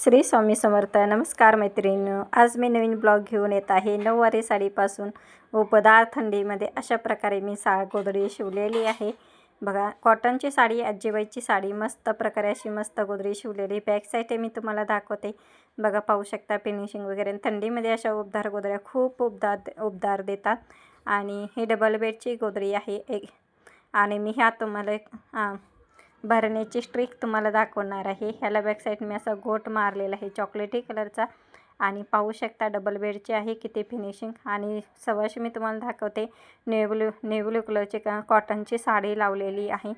श्री स्वामी समर्थ. नमस्कार मैत्रिणी आज मी नवीन ब्लॉग घेऊन येत आहे. नऊवारी साडीपासून उपदार थंडीमध्ये अशा प्रकारे मी सा गोदडी शिवलेली आहे. बघा कॉटनची साडी आजीबाईची साडी मस्त प्रकारे अशी मस्त गोदडी शिवलेली. बॅक साईड मी तुम्हाला दाखवते. बघा पाहू शकता फिनिशिंग वगैरे. थंडीमध्ये अशा उबदार गोदड्या खूप उबदार उबदार देतात. आणि ही डबल बेडची गोदडी आहे. एक आणि मी ह्या तुम्हाला एक हां भरण्याची स्ट्रिक तुम्हाला दाखवणार आहे. ह्याला बॅक साईड मी असा गोट मारलेला आहे. चॉकलेटी कलरचा आणि पाहू शकता डबल बेडची आहे किती फिनिशिंग आणि सवाशी मी तुम्हाला दाखवते. नेव्हलू नेव्हलू कलरची का कॉटनची साडी लावलेली आहे.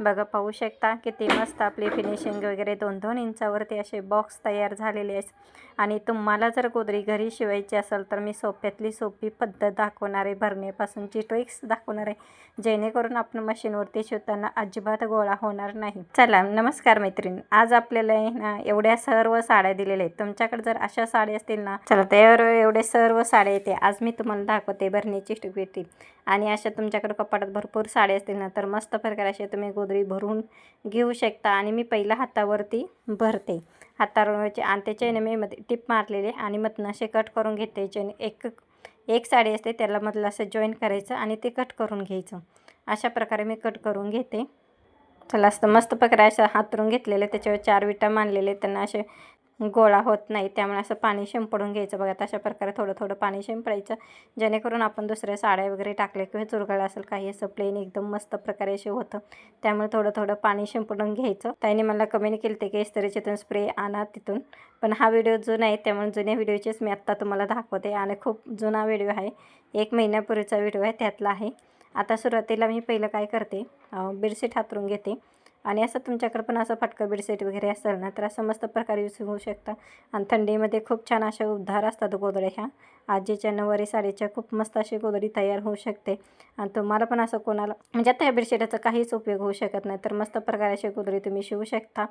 बघा पाहू शकता किती मस्त आपली फिनिशिंग वगैरे दोन दोन इंचावरती असे बॉक्स तयार झालेले आहेत. आणि तुम्हाला जर गोदरी घरी शिवायची असेल तर मी सोप्यातली सोपी पद्धत दाखवणार आहे. भरण्यापासूनची ट्रिक्स दाखवणार आहे. जेणेकरून आपण मशीनवरती शिवताना अजिबात गोळा होणार नाही. चला नमस्कार मैत्रीण. आज आपल्याला ना एवढ्या सर्व साड्या दिलेल्या आहेत. तुमच्याकडे जर अशा साड्या असतील ना चला त्यावर एवढे सर्व साड्या येते. आज मी तुम्हाला दाखवते भरण्याची स्टिपिटी आणि अशा तुमच्याकडे कपाटात भरपूर साड्या असतील ना तर मस्त प्रकारे असे तुम्ही गोदरी भरून घेऊ शकता आणि मी पहिला हातावरती भरते. हातावरचे आणि त्याच्या मी मध्ये टिप मारलेले आणि मधनं असे कट करून घेते. ज्याने एक एक साडी असते त्याला मधलं असं जॉईन करायचं आणि ते कट करून घ्यायचं. अशा प्रकारे मी कट करून घेते. चला असतं मस्त प्रकारे असं हातरून घेतलेले. त्याच्यावर चार विटा मानलेले त्यांना असे गोळा होत नाही. त्यामुळे असं पाणी शिंपडून घ्यायचं. बघा तशा प्रकारे थोडं थोडं पाणी शिंपडायचं. जेणेकरून आपण दुसऱ्या साड्या वगैरे टाकले किंवा चुरगळ असेल काही असं प्लेन एकदम मस्त प्रकारे असे होतं. त्यामुळे थोडं थोडं पाणी शिंपडून घ्यायचं. त्याने मला कमेंट केली ते की इस्त्रीच्यातून स्प्रे आणा तिथून. पण हा व्हिडिओ जुना आहे त्यामुळे जुन्या व्हिडिओचेच मी आत्ता तुम्हाला दाखवते. आणि खूप जुना व्हिडिओ आहे. एक महिन्यापूर्वीचा व्हिडिओ आहे त्यातला आहे. आता सुरुवातीला मी पहिलं काय करते बेडशीट हातरून घेते. आणि असं तुमच्याकडे पण असं फटकं बेडशीट वगैरे असेल ना तर असं मस्त प्रकारे यूज होऊ शकता. आणि थंडीमध्ये खूप छान अशा उद्धार असतात गोदड्या ह्या. आजीच्या नऊवारी साडीच्या खूप मस्त अशी गोदडी तयार होऊ शकते. आणि तुम्हाला पण असं कोणाला म्हणजे आता या बेडशीटाचा काहीच उपयोग होऊ शकत नाही तर मस्त प्रकारे अशी गोदडी तुम्ही शिवू शकता.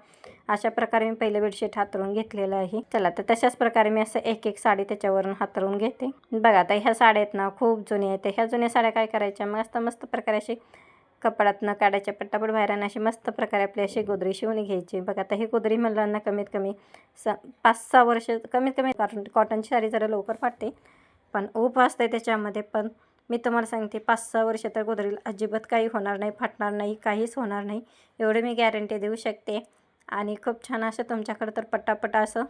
अशा प्रकारे मी पहिलं बेडशीट हातरून घेतलेलं आहे. चला तर तशाच प्रकारे मी असं एक एक साडी त्याच्यावरून हातरून घेते. बघा आता ह्या साड्या आहेत ना खूप जुन्या आहेत. ह्या जुन्या साड्या काय करायच्या? मस्त मस्त प्रकारे अशी कपड्यातनं काढायच्या पट्टापट बाहेर अशी मस्त प्रकारे आपली अशी गोदरी शिवून घ्यायची. बघा आता ही गोदरी मुलांना कमीत कमी स पाच सहा वर्ष कमीत कमी कारण कॉटनची साडी जरा लवकर फाटते. पण ऊप असते त्याच्यामध्ये. पण मी तुम्हाला सांगते पाच सहा वर्ष तर गोदरीला अजिबात काही होणार नाही फाटणार नाही काहीच होणार नाही. एवढे मी गॅरंटी देऊ शकते. आणि खूप छान असं तुमच्याकडं तर पटापटा असं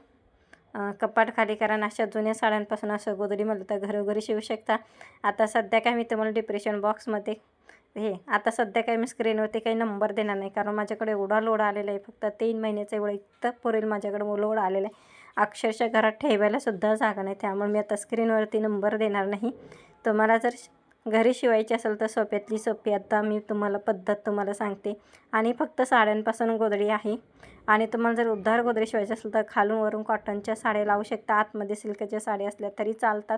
कपाट खाली कारण अशा जुन्या साड्यांपासून असं गोदरी म्हणलं तर घरोघरी शिवू शकता. आता सध्या काय मी तुम्हाला डिप्रेशन बॉक्समध्ये हे आता सध्या काही मी स्क्रीनवरती काही नंबर देणार नाही. कारण माझ्याकडे एवढा लोड आलेला आहे फक्त तीन महिन्याचा एवढं इतकं पुरेल माझ्याकडे लोड आलेला आहे. अक्षरशः घरात ठेवायलासुद्धा जागा नाही. त्यामुळे मी आता स्क्रीनवरती नंबर देणार नाही. तुम्हाला जर घरी शिवायची असेल तर सोप्यातली सोपी. आता मी तुम्हाला पद्धत तुम्हाला सांगते. आणि फक्त साड्यांपासून गोदडी आहे. आणि तुम्हाला जर उद्धार गोदडी शिवायची असेल तर खालून वरून कॉटनच्या साड्या लावू शकता. आतमध्ये सिल्कच्या साड्या असल्या तरी चालतात.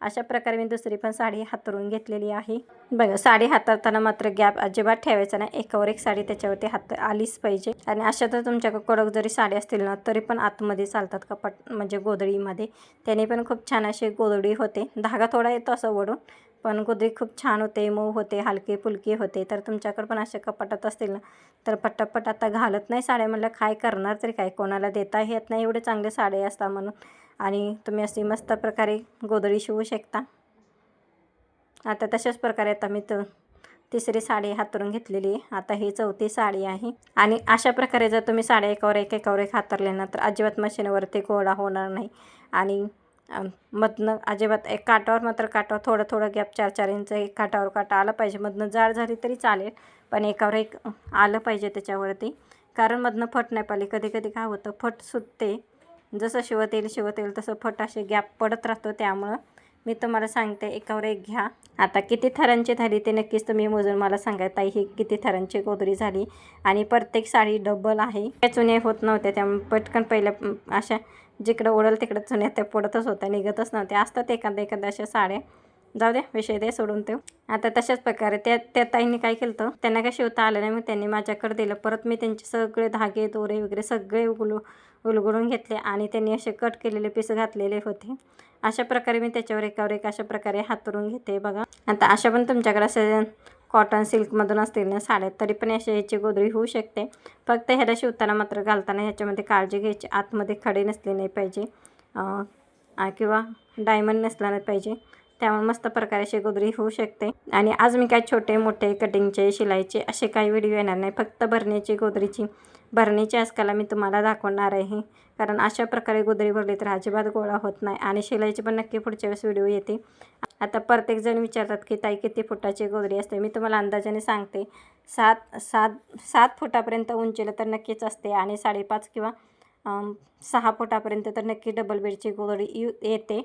अशा प्रकारे मी दुसरी पण साडी हातरून घेतलेली आहे. बघा साडी हाताळताना मात्र गॅप अजिबात ठेवायचा नाही. एकावर एक साडी त्याच्यावरती हात आलीच पाहिजे. आणि अशा तर तुमच्याकडे कडक जरी साडी असतील ना तरी पण आतमध्ये चालतात कपाट म्हणजे गोदडीमध्ये त्याने पण खूप छान अशी गोदडी होते. धागा थोडा येतो असं वडून पण गोदरी खूप छान होते मऊ होते हलके फुलके होते. तर तुमच्याकडे पण असे कपाटात असतील ना तर पटापट आता घालत नाही साड्या म्हणलं काय करणार तरी काय? कोणाला देता येत नाही एवढे चांगले साडे असतात म्हणून. आणि तुम्ही अशी मस्त प्रकारे गोधडी शिवू शकता. आता तशाच प्रकारे आता मी तर तिसरी साडी हातरून घेतलेली आहे. आता ही चौथी साडी आहे. आणि अशा प्रकारे जर तुम्ही साड्या एकावर एक एकावर एक हातरले ना तर अजिबात मशीनवरती गोळा होणार नाही. आणि मधनं अजिबात एक काटावर मात्र काटावर थोडं थोडं गॅप चार चार इंच एक काटावर काटा आलं पाहिजे. मधनं जाड झाली तरी चालेल पण एकावर एक आलं पाहिजे त्याच्यावरती. कारण मधनं फट नाही पाहिले कधी कधी काय होतं फट सुटते. जसं शिवत येईल शिवत येईल तसं फट असे गॅप पडत राहतो त्यामुळं मी तुम्हाला सांगते एकावर एक घ्या. आता किती थरांची झाली ते नक्कीच तुम्ही मोजून मला सांगा. ताई ही किती थरांची गोदरी झाली? आणि प्रत्येक साडी डबल आहे. त्या चुने होत नव्हत्या त्यामुळे पटकन पहिल्या अशा जिकडं ओढल तिकडं चुन्या त्या पडतच होत्या निघतच नव्हत्या. असतात एखाद्या एखाद्या अशा साड्या. जाऊ द्या विषय दे सोडून ते आता तशाच प्रकारे त्या त्या ताईंनी काय केलं तर त्यांना काय शिवता आलं नाही मग त्यांनी माझ्याकडे दिलं. परत मी त्यांचे सगळे धागे दोरे वगैरे सगळे उगलू उलगडून घेतले आणि त्यांनी असे कट केलेले पीस घातलेले होते. अशा प्रकारे मी त्याच्यावर एकावर एक अशा प्रकारे हातरून घेते बघा. आता अशा पण तुमच्याकडे असे कॉटन सिल्कमधून असतील ना साड्या तरी पण अशी ह्याची गोदरी होऊ शकते. फक्त ह्याला शिवताना मात्र घालताना ह्याच्यामध्ये काळजी घ्यायची. आतमध्ये खडे नसले नाही पाहिजे. किंवा डायमंड नसला नाही पाहिजे. त्यामुळे मस्त प्रकारे अशी गोदरी होऊ शकते. आणि आज मी काय छोटे मोठे कटिंगचे शिलाईचे असे काही व्हिडिओ येणार नाही. फक्त भरण्याची गोदरीची भरण्याची आजकाला मी तुम्हाला दाखवणार आहे. कारण अशा प्रकारे गोदरी भरली तर अजिबात गोळा होत नाही. आणि शिलाईची पण नक्की पुढच्या वेळेस व्हिडिओ येते. आता प्रत्येकजण विचारतात की ताई किती फुटाची गोदरी असते? मी तुम्हाला अंदाजाने सांगते. सात सात सात फुटापर्यंत उंचीला तर नक्कीच असते आणि साडेपाच किंवा सहा फुटापर्यंत तर नक्की डबल बेडची गोदरी येते.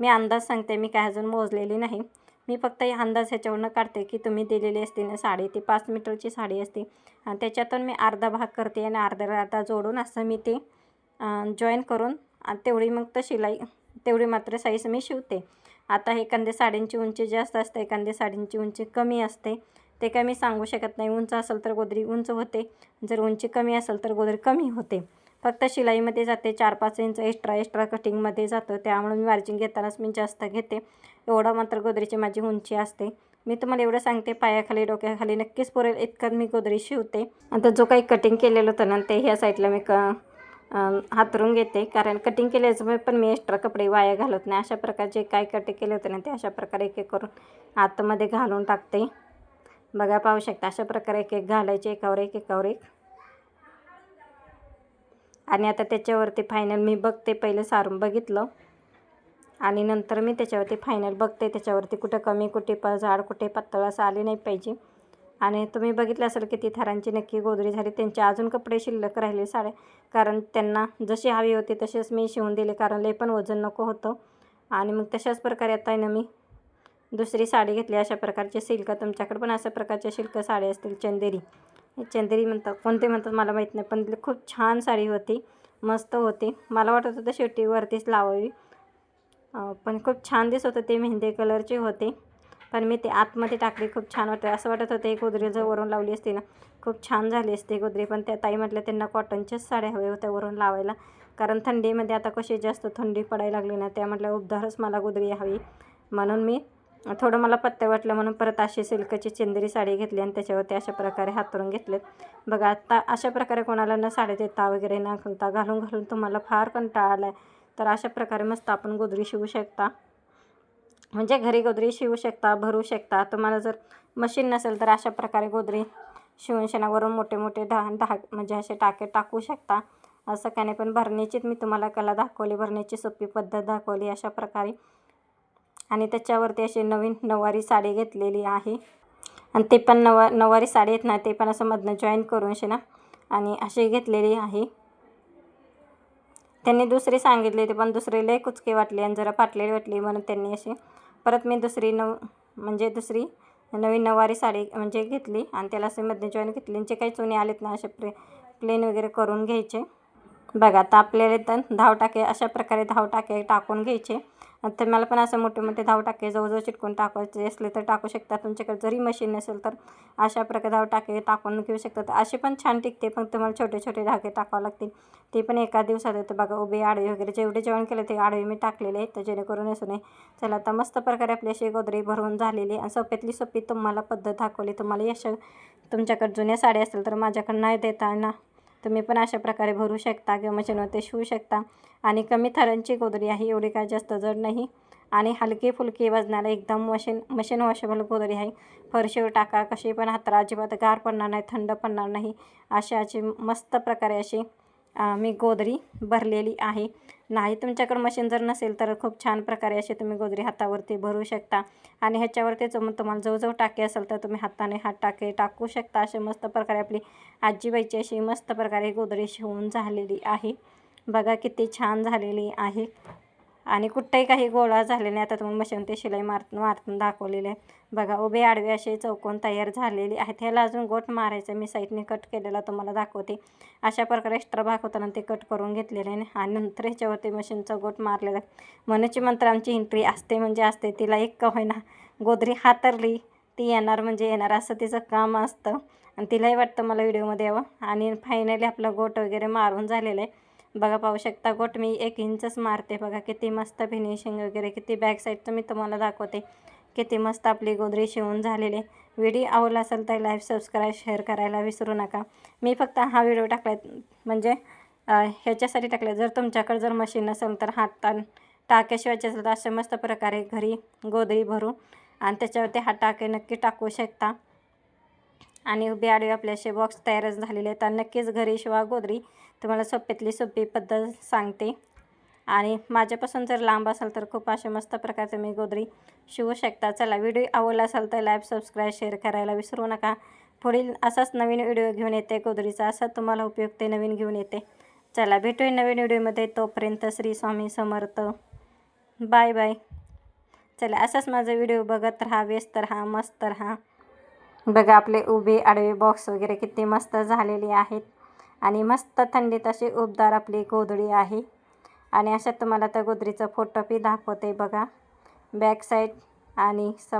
मी अंदाज सांगते मी काय अजून मोजलेली नाही. मी फक्त हे अंदाज ह्याच्यावरनं काढते की तुम्ही दिलेली असते ना साडी ती पाच मीटरची साडी असते. आणि त्याच्यातून मी अर्धा भाग करते आणि अर्धा अर्धा जोडून असं मी ते जॉईन करून आणि तेवढी मग तर शिलाई तेवढी मात्र साईज मी शिवते. आता एखाद्या साडींची उंची जास्त असते एखाद्या साडींची उंची कमी असते. ते काय मी सांगू शकत नाही. उंच असेल तर गोदरी उंच होते. जर उंची कमी असेल तर गोदरी कमी होते. फक्त शिलाईमध्ये जाते. चार पाच इंच एक्स्ट्रा एक्स्ट्रा कटिंगमध्ये जातं. त्यामुळे मी मार्जिन घेतानाच मी जास्त घेते. एवढा मात्र गोदरीची माझी उंची असते. मी तुम्हाला एवढं सांगते पायाखाली डोक्याखाली नक्कीच पुरेल इतकं मी गोदरी शिवते. आता जो काही कटिंग केलेलं होतं ना ते ह्या साईडला मी क हातरून घेते. कारण कटिंग केल्याचं पण मी एक्स्ट्रा कपडे वाया घालत नाही. अशा प्रकारचे काय कटिंग केले होते ना ते अशा प्रकारे एक एक करून आतमध्ये घालून टाकते. बघा पाहू शकता अशा प्रकारे एक एक घालायचे एकावर एक एकावर एक. आणि आता त्याच्यावरती फायनल मी बघते पहिलं सारून बघितलं. आणि नंतर मी त्याच्यावरती फायनल बघते त्याच्यावरती कुठं कमी कुठे प झाड कुठे पातळ असं आले नाही पाहिजे. आणि तुम्ही बघितलं असेल किती थरांची नक्की गोदरी झाली. त्यांचे अजून कपडे शिल्लक राहिले साड्या कारण त्यांना जशी हवी होती तसेच मी शिवून दिले कारण लय पण वजन नको होतं. आणि मग तशाच प्रकारे आता आहे ना मी दुसरी साडी घेतली. अशा प्रकारचे सिल्क तुमच्याकडे पण अशा प्रकारच्या सिल्क साडी असतील. चंदेरी. चंदेरी म्हणतात कोणते म्हणतात मला माहीत नाही पण खूप छान साडी होती मस्त होती. मला वाटत होतं शेवटी वरतीच लावावी. पण खूप छान दिसत होतं ते मेहंदी कलरचे होते. पण मी ते आतमध्ये टाकली खूप छान वाटते असं वाटत होतं एक गोदरी जर वरून लावली असती ना खूप छान झाली असते गोदरी पण त्या ताई म्हटल्या त्यांना कॉटनच्याच साड्या हव्या होत्या वरून लावायला. कारण थंडीमध्ये आता कशी जास्त थंडी पडायला लागली ना त्या म्हटल्या उबदारच मला गोदरी हवी. म्हणून मी थोडं मला पत्ते वाटलं म्हणून परत अशी सिल्कची चंदेरी साडी घेतली आणि त्याच्यावरती अशा प्रकारे हातरून घेतलेत. बघा आता अशा प्रकारे कोणाला न साड्या देता वगैरे न घालता घालून घालून तुम्हाला फार कंटाळा आला आहे तर अशा प्रकारे मस्त आपण गोदरी शिवू शकता. म्हणजे घरी गोदरी शिवू शकता भरू शकता. तुम्हाला जर मशीन नसेल तर अशा प्रकारे गोदरी शिवून शेणावरून मोठे मोठे दहा दहा म्हणजे असे टाके टाकू शकता. असं काही नाही पण भरण्याचीच मी तुम्हाला कला दाखवली भरण्याची सोपी पद्धत दाखवली अशा प्रकारे. आणि त्याच्यावरती अशी नवीन नऊवारी साडी घेतलेली आहे. आणि ते पण नवा नऊवारी साडी आहेत ना ते पण असं मधनं जॉईन करून असे ना आणि अशी घेतलेली आहे. त्यांनी दुसरी सांगितली होती पण दुसरी लय कुचकी वाटली आणि जरा फाटलेली वाटली म्हणून त्यांनी अशी परत मी दुसरी नव म्हणजे दुसरी नवीन नऊवारी साडी म्हणजे घेतली आणि त्याला असे मध्ये जॉईन घेतली. आणि जे काही चुने आलेत ना असे प्ले प्लेन वगैरे करून घ्यायचे. बघा आता आपल्याला तर धाव टाके अशा प्रकारे धाव टाके टाकून घ्यायचे. तर मला पण असं मोठे मोठे धाव टाके जवळजवळ चिटकून टाकायचे असले तर टाकू शकता तुमच्याकडे जरी मशीन नसेल तर अशा प्रकारे धाव टाके टाकून घेऊ शकतात. असे पण छान टिकते पण तुम्हाला छोटे छोटे धागे टाकावे लागतील. ते पण एका दिवसात येतं. बघा उभे आडवे वगैरे जेवढे जेवण केलं ते आडवे मी टाकलेले आहेत तर जेणेकरून असू नाही. चला आता मस्त प्रकारे आपली अशी गोदरी भरून झालेली आणि सोप्यातली सोपी तुम्हाला पद्धत दाखवली. तुम्हाला यश तुमच्याकडे जुन्या साड्या असतील तर माझ्याकडं नाही देता ना तुम्ही पण अशा प्रकारे भरू शकता किंवा मशीनवर ते शिवू शकता. आणि कमी थरांची गोदरी आहे एवढी काय जास्त जड नाही. आणि हलकी फुलकी वजनाला एकदम मशीन मशीन वॉशेबल गोदरी आहे. फरशीवर टाका कशी पण हाताला अजिबात गार पडणार नाही थंड पडणार नाही. अशी अशी मस्त प्रकारे अशी मी गोदरी भरलेली आहे. नाही तुमच्याकडं मशीन जर नसेल तर खूप छान प्रकारे अशी तुम्ही गोदरी हातावरती भरू शकता. आणि ह्याच्यावरती जर मग तुम्हाला जवळजवळ टाके असेल तर तुम्ही हाताने हात टाके टाकू शकता. असे मस्त प्रकारे आपली आजीबाईची अशी मस्त प्रकारे गोदरी शिवून झालेली आहे. बघा किती छान झालेली आहे. आणि कुठंही काही गोळा झाले नाही. आता तुम्ही मशीन ते शिलाई मार मारतून दाखवलेले आहे. बघा उभे आडवे असे चौकोन तयार झालेले आहेत. ह्याला अजून गोट मारायचं मी साईडने कट केलेला तुम्हाला दाखवते. अशा प्रकारे एक्स्ट्रा भाग होताना ते कट करून घेतलेले आहे. आणि नंतर ह्याच्यावरती मशीनचा गोट मारलेला आहे. मनुची मंत्र आमची एंट्री असते म्हणजे असते. तिला एक का होईना गोदरी हातरली ती येणार म्हणजे येणार असं तिचं काम असतं. आणि तिलाही वाटतं मला व्हिडिओमध्ये यावं. आणि फायनली आपला गोट वगैरे मारून झालेलं आहे. बघा पाहू शकता गोट मी एक इंचच मारते. बघा किती मस्त फिनिशिंग वगैरे किती बॅक साईडचं मी तुम्हाला दाखवते. किती मस्त आपली गोदरी शिवून झालेली आहे. व्हिडिओ आवडला असेल तर लाईव्ह सबस्क्राईब शेअर करायला विसरू नका. मी फक्त हा व्हिडिओ टाकला म्हणजे ह्याच्यासाठी टाकला जर तुमच्याकडे जर मशीन नसेल तर हात ता टाक्याशिवायचे असेल तर अशा मस्त प्रकारे घरी गोदरी भरून आणि त्याच्यावरती हा टाके नक्की टाकू शकता. आणि उभी आडवे आपले असे बॉक्स तयारच झालेले आहेत. तर नक्कीच घरी शिवा गोदरी तुम्हाला सोप्यातली सोपी पद्धत सांगते. आणि माझ्यापासून जर लांब असेल तर खूप असे मस्त प्रकारचे मी गोदरी शिवू शकता. चला व्हिडिओ आवडला असेल तर लाईक सबस्क्राईब शेअर करायला विसरू नका. पुढील असाच नवीन व्हिडिओ घेऊन येते गोदरीचा. असा तुम्हाला उपयुक्त नवीन घेऊन येते. चला भेटूया नवीन व्हिडिओमध्ये तोपर्यंत श्री स्वामी समर्थ. बाय बाय चला असाच माझा व्हिडिओ बघत राहा व्यस्त राहा मस्त राहा. बघा आपले उभे आडवे बॉक्स वगैरे किती मस्त झालेले आहेत. आणि मस्त थंडीत अशी उबदार आपली गोधडी आहे. आणि अशा तुम्हाला त्या गोदरीचा फोटो बी दाखवते बघा. बॅक साईड आणि स